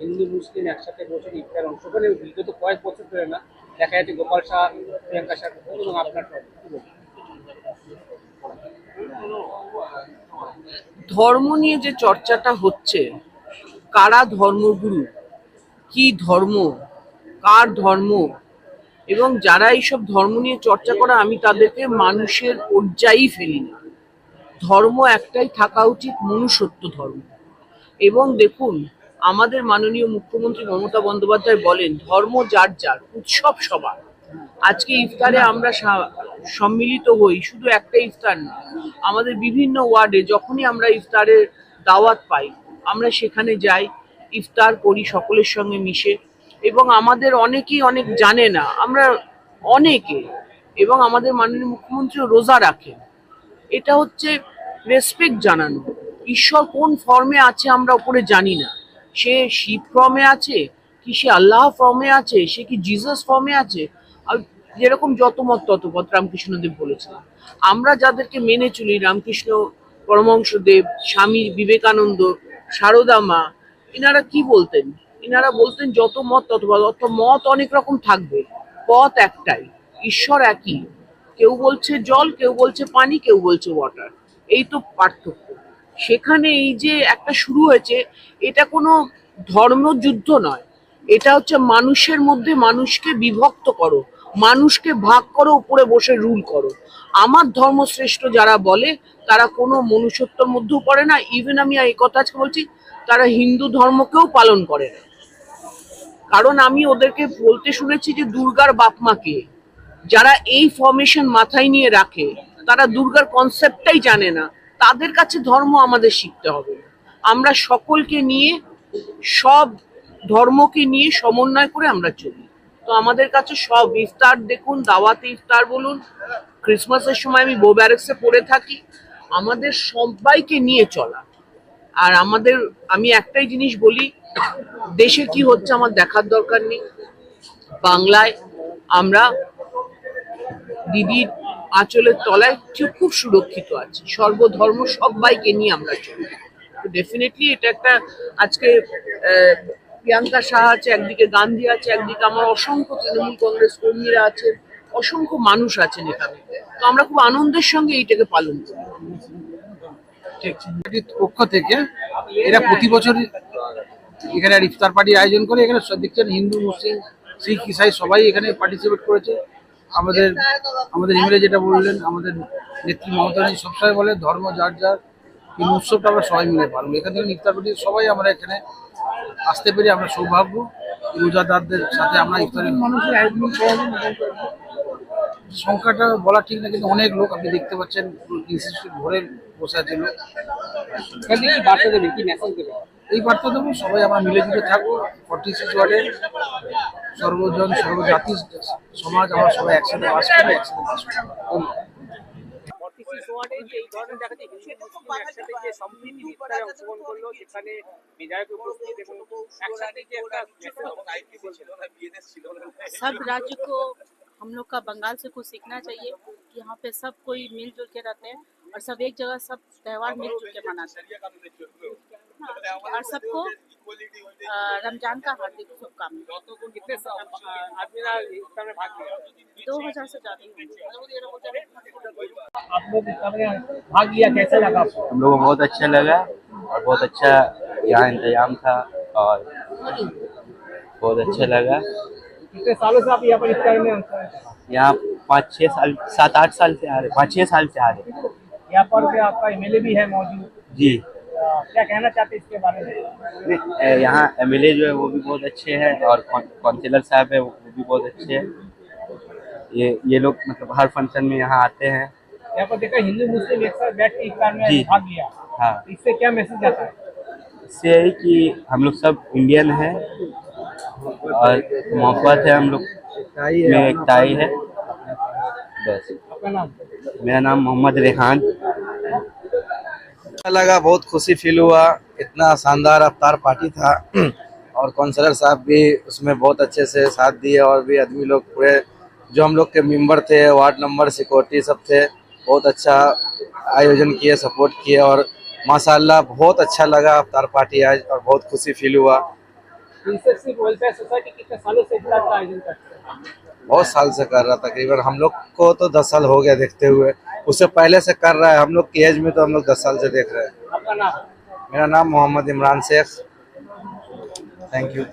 হিন্দু, মুসলিম একসাথে বসে ইফতার অংশ ওখানে বিগত কয়েক বছর ধরে না, দেখা যাচ্ছে গোপাল শাহ, প্রিয়াঙ্কা শাহ এবং আপনার? ধর্ম নিয়ে যে চর্চাটা হচ্ছে, কারা ধর্মগুরু? কি ধর্ম? কার ধর্ম? এবং যারা এইসব ধর্ম নিয়ে চর্চা করে, আমি তাদেরকে মানুষের পর্যায়েই ফেলি না। ধর্ম একটাই থাকা উচিত মনুষ্যত্ব ধর্ম। এবং দেখুন আমাদের মাননীয় মুখ্যমন্ত্রী মমতা বন্দ্যোপাধ্যায় বলেন, ধর্ম যার যার, উৎসব সবার। আজকে ইফতারে আমরা সম্মিলিত হই, শুধু একটা ইফতার না, আমাদের বিভিন্ন ওয়ার্ডে যখনই আমরা ইফতারের দাওয়াত পাই, আমরা সেখানে যাই, ইফতার করি সকলের সঙ্গে মিশে, এবং আমাদের অনেকেই অনেক জানে না, আমরা অনেকে, এবং আমাদের মাননীয় মুখ্যমন্ত্রী রোজা রাখেন। এটা হচ্ছে রেসপেক্ট জানানো। ঈশ্বর কোন ফর্মে আছে আমরা উপরে জানি না। সে শিব ফর্মে আছে, কি সে আল্লাহ ফর্মে আছে, সে কি জিসাস ফর্মে আছে? যেরকম যত মত, তত পথ রামকৃষ্ণদেব বলেছিলেন আমরা যাদেরকে মেনে চলি, রামকৃষ্ণ, পরমহংসদেব, স্বামী বিবেকানন্দ, সারদা মা এনারা কি বলতেন? এনারা বলতেন যত মত, তত পথ অর্থাৎ মত অনেক রকম থাকবে। পথ একটাই, ঈশ্বর একই। কেউ বলছে জল, কেউ বলছে পানি, কেউ বলছে ওয়াটার এই তো পার্থক্য। সেখানে এই যে একটা শুরু হয়েছে, এটা কোনো ধর্মযুদ্ধ নয়। এটা হচ্ছে মানুষের মধ্যে মানুষকে বিভক্ত করো, মানুষকে ভাগ করো, উপরে বসে রুল করো। আমার ধর্মশ্রেষ্ঠ যারা বলে, তারা কোনো মনুষ্যত্বর মধ্যেও পড়ে না। ইভেন আমি এই কথা আজকে বলছি, তারা হিন্দু ধর্মকেও পালন করে না। কারণ আমি ওদেরকে বলতে শুনেছি যে দুর্গার বাপমাকে যারা এই ফরমেশন মাথায় নিয়ে রাখে, তারা দুর্গার কনসেপ্টটাই জানে না। তাদের কাছে ধর্ম আমাদের শিখতে হবে। আমরা সকলকে নিয়ে, সব ধর্মকে নিয়ে সমন্বয় করে আমরা চলি। তো আমাদের কাছে সব ইফতার দেখুন, দাওয়াতে ইফতার বলুন, ক্রিসমাসের সময় আমি বো ব্যারেক্সে পড়ে থাকি। আমাদের সবাইকে নিয়ে চলা। আর আমাদের, আমি একটাই জিনিস বলি, দেশে কি হচ্ছে আমার দেখার দরকার নেই। বাংলায় আমরা দিদির আঁচলের তলায় খুব সুরক্ষিত আছে। সর্বধর্ম সবাইকে নিয়ে আমরা চলি। তো ডেফিনেটলি এটা একটা আজকে প্রিয়াঙ্কা শাহ আছে, একদিকে গান্ধী আছে, একদিকে আমার অসংখ্য তৃণমূল কংগ্রেস কর্মীরা আছেন, অসংখ্য মানুষ আছেন এখানে। তো আমরা খুব আনন্দের সঙ্গে এইটাকে পালন করি। পক্ষ থেকে এরা প্রতি বছর এখানে ইফতার পার্টি আয়োজন করে, এখানে দেখছেন হিন্দু, মুসলিম, শিখ, ইসাই সবাই এখানে পার্টিসিপেট করেছে। আমাদের আমাদের ইমেলে যেটা বললেন আমাদের নেত্রী মমতা ব্যানার্জি সবসময় বলে ধর্ম যার যার কিন্তু উৎসবটা আমরা সবাই মিলে পালন এখান থেকে ইফতার পার্টি সবাই আমরা এখানে আসতে পেরে আমরা সৌভাগ্য রোজাদারদের সাথে আমরা ইফতারের সংখ্যাটা বলা ঠিক না কিন্তু অনেক লোক আপনি দেখতে পাচ্ছেন ইনস্টিটিউট ভরে বসে আছে লোক। বার্তা দেবেন কি মেসেজ দেবেন? এই বার্তা দেবো সবাই আমরা মিলে জুলে থাকব ফর্টি সিক্স ওয়ার্ডের সর্বজন সর্বজাতি সমাজ আমরা সবাই একসাথে বাস করি একসাথে বাস করি ধন্যবাদ। 46 ওয়ার্ডে যে এই ধরনের দেখা যায় হিন্দু মুসলিম একসাথে যে সম্প্রীতি ইফতারে অংশগ্রহণ করলো সেখানে বিধায়ক উপস্থিত এবং একসাথে যে একটা सब राज्य को हम लोग का बंगाल से कुछ सीखना चाहिए कि यहाँ पे सब कोई मिलजुल के रहते हैं और सब एक जगह सब त्यौहार मिलजुल के मनाते हैं हाँ, और सबको रमज़ान का हार्दिक शुभकामनाएँ। कितने आदमी ना इफ्तार में भाग लिया। दो हज़ार से ज़्यादा ही आप लोग भाग लिया कैसा लगा हम लोगों को बहुत अच्छा लगा और बहुत अच्छा यहाँ इंतज़ाम था और बहुत अच्छा लगा। कितने सालों से आप यहाँ पर इफ्तार में अंश- यहाँ पाँच छः साल सात आठ साल से आ रहे पाँच छः साल से आ रहे। यहाँ पर आपका एमएलए भी है मौजूद। जी। क्या कहना चाहते हैं इसके बारे में? यहाँ एम एल जो है वो भी बहुत अच्छे हैं और काउंसिलर साहब है वो भी बहुत अच्छे हैं। ये ये लोग मतलब हर फ़ंक्शन में यहाँ आते हैं। यहाँ पर देखा हिंदू मुस्लिम एक साथ बैठ के इफ्तार में भाग लिया। हाँ। इससे क्या मैसेज आता है? इससे यही कि हम लोग सब इंडियन हैं और मोहब्बत है हम लोग में एकताई है। बस। आपका नाम? मेरा नाम मोहम्मद रेहान। अच्छा लगा बहुत खुशी फील हुआ। इतना शानदार अवतार पार्टी था। और काउंसलर साहब भी उसमें बहुत अच्छे से साथ दिए और भी आदमी लोग पूरे जो हम लोग के मेंबर थे वार्ड नंबर सिक्योरिटी सब थे बहुत अच्छा आयोजन किए सपोर्ट किए और माशाल्लाह बहुत अच्छा लगा अवतार पार्टी आज और बहुत खुशी फील हुआ। हैं? बहुत साल से कर रहा तकरीबन हम लोग को तो दस साल हो गया देखते हुए। उससे पहले से कर रहा है। हम लोग की एज में तो हम लोग दस साल से देख रहे हैं। मेरा नाम मोहम्मद इमरान शेख। Thank you